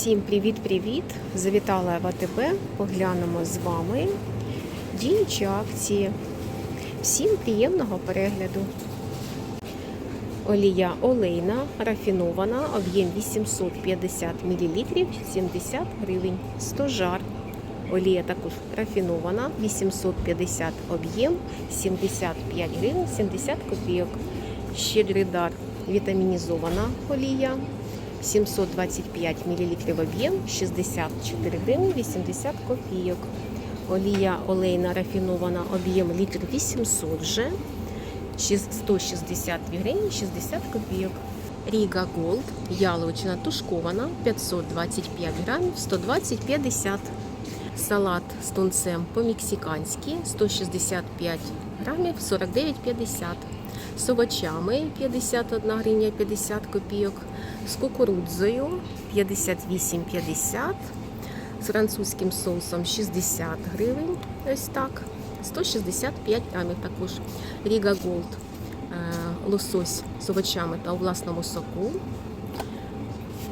Всім привіт-привіт! Завітала в АТБ. Поглянемо з вами діючі акції. Всім приємного перегляду. Олія олейна рафінована, об'єм 850 мл, 70 гривень. 100 жар. Олія також рафінована, 850 об'єм, 75 гривень, 70 копійок. Щедрий дар вітамінізована олія. 725 мл об'єм, 64 гривні 80 копійок. Олія олейна рафінована об'єм літр 800 вже, 162 гривні 60 копійок. Ріга Голд, яловичина тушкована, 525 грамів, 120-50. Салат з тунцем по-мексиканськи, 165 грамів, 49,50 з овочами 51 гривня 50 копійок, з кукурудзою 58,50, з французьким соусом 60 гривень, ось так, 165 грамів також. Ріга Голд, лосось з овочами та у власному соку.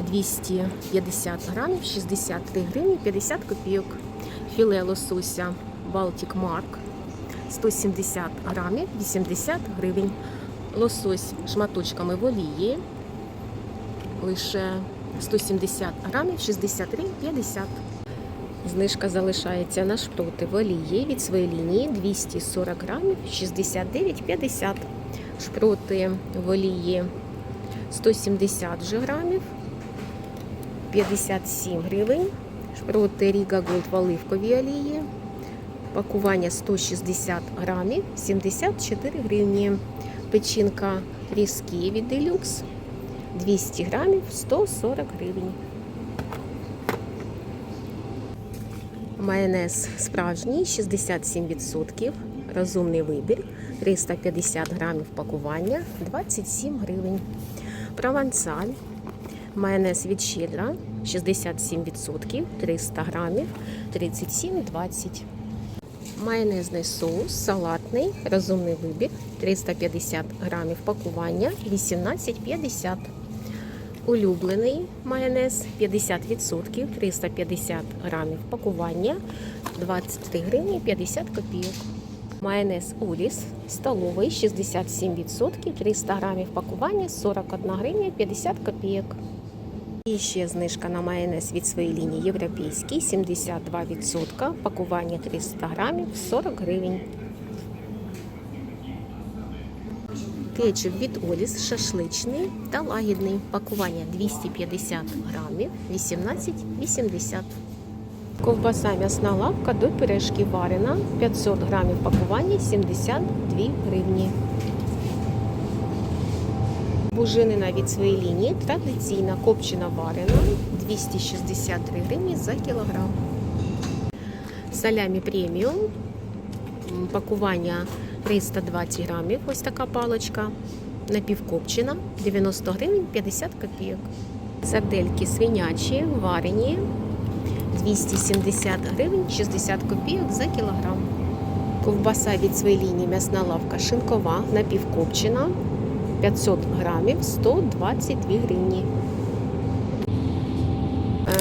250 грамів, 63 гривні 50 копійок. Філе лосося Baltic Mark 170 грамів, 80 гривень. Лосось шматочками в олії. Лише 170 грамів, 63,50. Знижка залишається на шпроти в олії від своєї лінії 240 грамів, 69,50. Шпроти в олії 170 же грамів, 57 гривень. Шпроти Ріга Голд в оливковій олії. Пакування 160 грамів, 74 гривні. Печінка різкі від делюкс 200 грамів, 140 гривень. Майонез справжній 67%. Розумний вибір 350 грамів пакування 27 гривень. Провансаль. Майонез від щедра 67%, 300 грамів 37,20 Майонезний соус, салатний, розумний вибір, 350 грамів пакування, 18,50. Улюблений майонез 50%, 350 грамів пакування, 23 гривні 50 копійок. Майонез Уліс столовий 67%, 300 грамів пакування, 41 гривня 50 копійок. І ще знижка на майонез від своєї лінії європейський 72%, пакування 300 грамів 40 гривень. Кетчуп від Оліс шашличний та лагідний. Пакування 250 грамів 18,80. Ковбаса м'ясна лавка до пиріжки варена 500 грамів пакування 72 гривні. Буженина від своєї лінії традиційна копчена варена 263 гривні за кілограм. Салямі преміум. Пакування 320 грамів. Ось така паличка. Напівкопчена 90 гривень 50 копійок. Сардельки свинячі, варені 270 гривень 60 копійок за кілограм. Ковбаса від своєї лінії м'ясна лавка шинкова напівкопчена 500 грамів 122 гривні.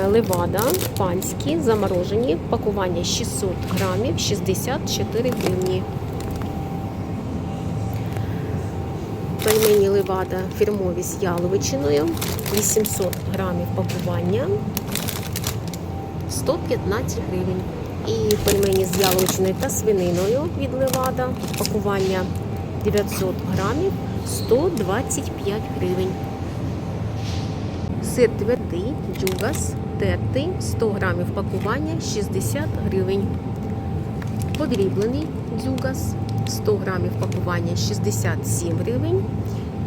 Е, Левада панські заморожені. Пакування 600 грамів 64 гривні. Пельмені левада фірмові з яловичиною 800 грамів пакування 115 гривень. І пельмені з яловичиною та свининою від левада. Пакування 900 грамів 125 гривень. Сир твердий, дюгас, тертий, 100 грамів пакування 60 гривень. Подріблений дюгас, 100 грамів пакування 67 гривень.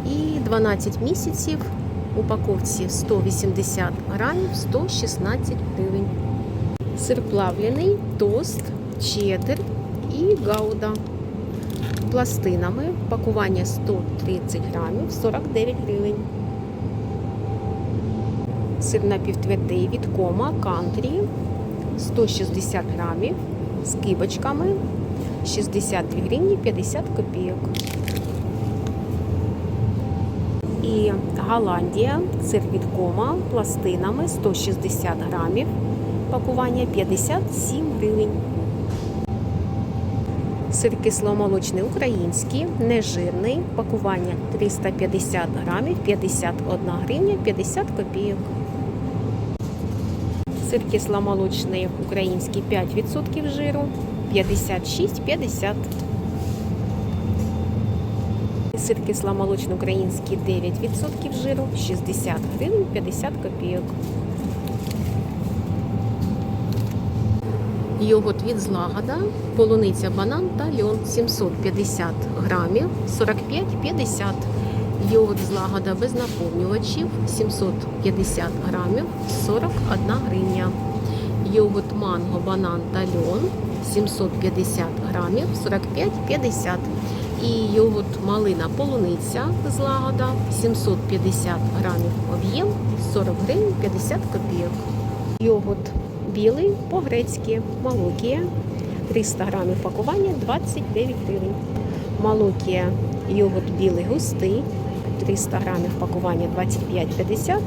І 12 місяців в упаковці 180 грамів 116 гривень. Сир плавлений, тост, чеддер і гауда пластинами. Пакування 130 грамів, 49 гривень. Сир напівтвердий від кома кантрі 160 грамів з кибочками 62 гривні 50 копійок. І Голландія, сир від кома пластинами 160 грамів. Пакування 57 гривень. Сир кисломолочний український, нежирний, пакування 350 грамів, 51 гривня, 50 копійок. Сир кисломолочний український 5% жиру, 56,50. Сир кисломолочний український 9% жиру, 60 гривень, 50 копійок. Йогурт від злагода, полуниця, банан та льон 750 грамів, 45,50. Йогурт злагода без наповнювачів 750 грамів, 41 гривня. Йогурт манго, банан та льон 750 грамів, 45,50. І йогурт малина полуниця злагода 750 грамів об'єм 40 гривень 50 копійок. Йогурт білий по-грецьки Малокія 300 грамів пакування 29 гривень. Малокія йогурт білий густий 300 грамів пакування 25,50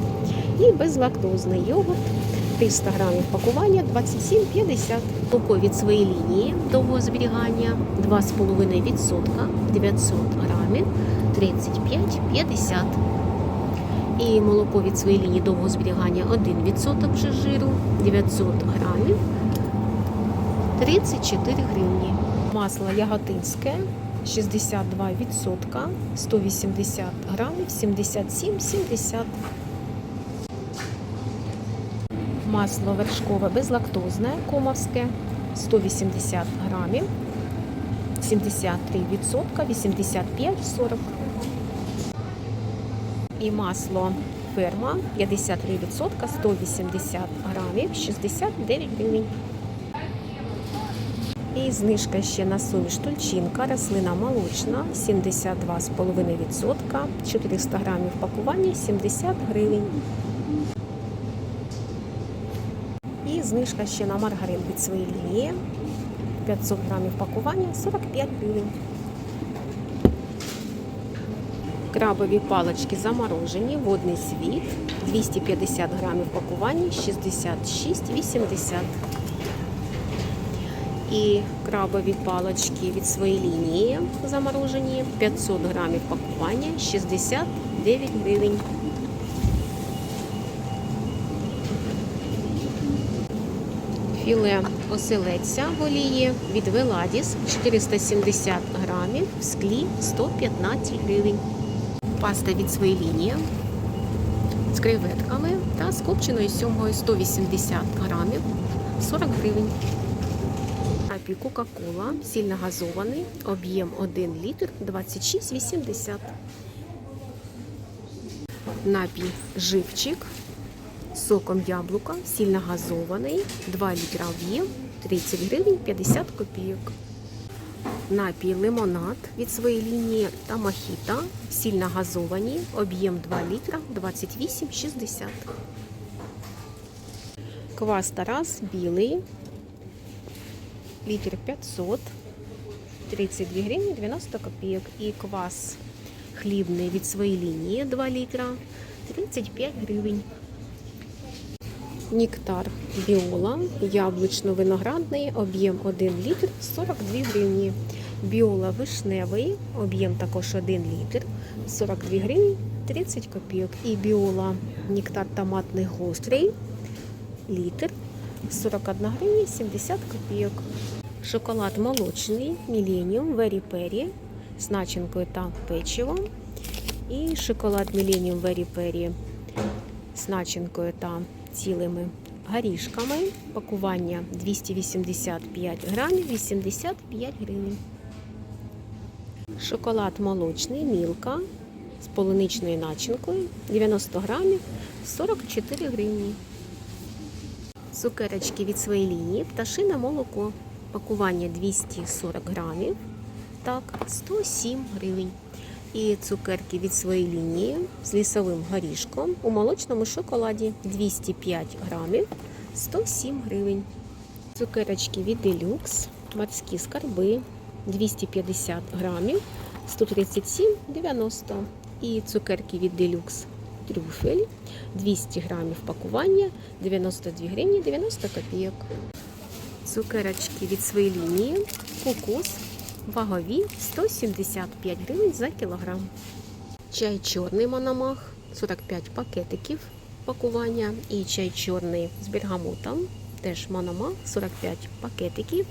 і безлактозний йогурт 300 грамів пакування 27,50. Молоко від своєї лінії довгого зберігання 2,5% 900 грамів 35,50. І молоко від своєї лінії довгого зберігання 1% вже жиру 900 грамів 34 гривні. Масло яготинське 62%, 180 грамів 77,70. Масло вершкове безлактозне комовське 180 грамів 73%, 85,40. І масло ферма 53%, 180 грамів, 69 гривень. І знижка ще на суміш тульчинка, рослина молочна, 72,5%, 400 грамів пакування, 70 гривень. І знижка ще на маргарин від своєї лінії, 500 грамів пакування, 45 гривень. Крабові палички заморожені, водний світ, 250 грамів пакування, 66,80. І крабові палички від своєї лінії заморожені, 500 грамів пакування, 69 гривень. Філе оселедця в олії від Веладіс 470 грамів, в склі 115 гривень. Паста від своєї лінії з креветками та з копченою сьомгою 180 грамів 40 гривень. Напій Кока-Кола, сильно газований, об'єм 1 літр 26,80. Напій живчик з соком яблука, сильно газований, 2 літра об'єм 30 гривень 50 копійок. Напій лимонад від своєї лінії та мохіта, сильно газовані, об'єм 2 літра 28,60. Квас Тарас білий, літр 500, 32 гривні 90 копійок. І квас хлібний від своєї лінії 2 літра 35 гривень. Нектар біола, яблучно-виноградний, об'єм 1 літр 42 гривні. Біола вишневий, об'єм також 1 літр 42 гривні 30 копійок. І біола нектар томатний гострий, літр 41 гривня 70 копійок. Шоколад молочний, Millennium Very Perry з начинкою та печивом. І шоколад Millennium Very Perry з начинкою та цілими горішками. Пакування 285 грамів, 85 гривень. Шоколад молочний, мілка з полуничною начинкою 90 грамів, 44 гривні. Цукерочки від своєї лінії, пташине молоко. Пакування 240 грамів, так, 107 гривень. І цукерки від своєї лінії з лісовим горішком у молочному шоколаді 205 грамів, 107 гривень. Цукерочки від Deluxe, морські скарби 250 грамів, 137,90. І цукерки від Deluxe трюфель 200 грамів пакування 92 гривні 90 копійок. Цукерочки від своєї лінії кукус вагові 175 гривень за кілограм. Чай чорний мономах 45 пакетиків пакування і чай чорний з бергамотом теж мономах 45 пакетиків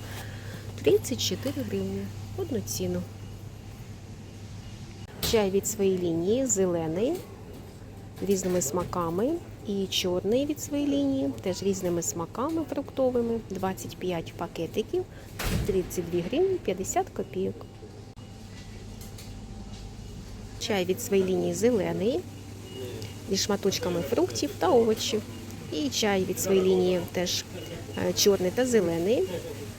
34 гривні. Одну ціну. Чай від своєї лінії зелений різними смаками. І чорний від своєї лінії, теж різними смаками фруктовими. 25 пакетиків, 32 гривні 50 копійок. Чай від своєї лінії зелений зі шматочками фруктів та овочів. І чай від своєї лінії теж е, чорний та зелений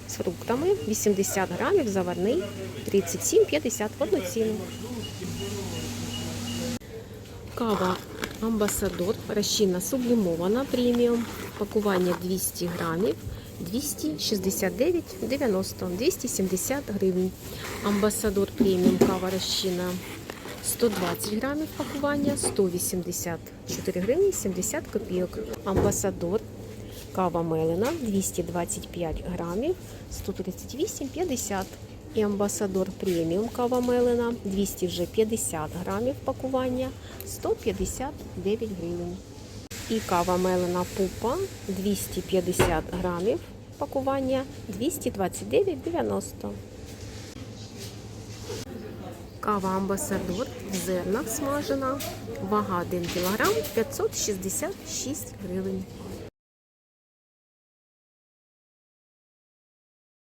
з фруктами. 80 грамів заварний, 37,50 в одну ціну. Кава Амбасадор, розчинна сублімована преміум, пакування 200 грамів, 269,90, 270 гривень. Амбасадор преміум кава розчинна 120 грамів пакування, 184 гривні 70 копійок. Амбасадор кава мелена 225 грамів, 138,50 і амбасадор преміум кава мелена 200 вже 50 грамів пакування 159 гривень. І кава мелена пупа 250 грамів пакування 229,90. Кава амбасадор в зернах смажена. Вага 1 кг 566 гривень.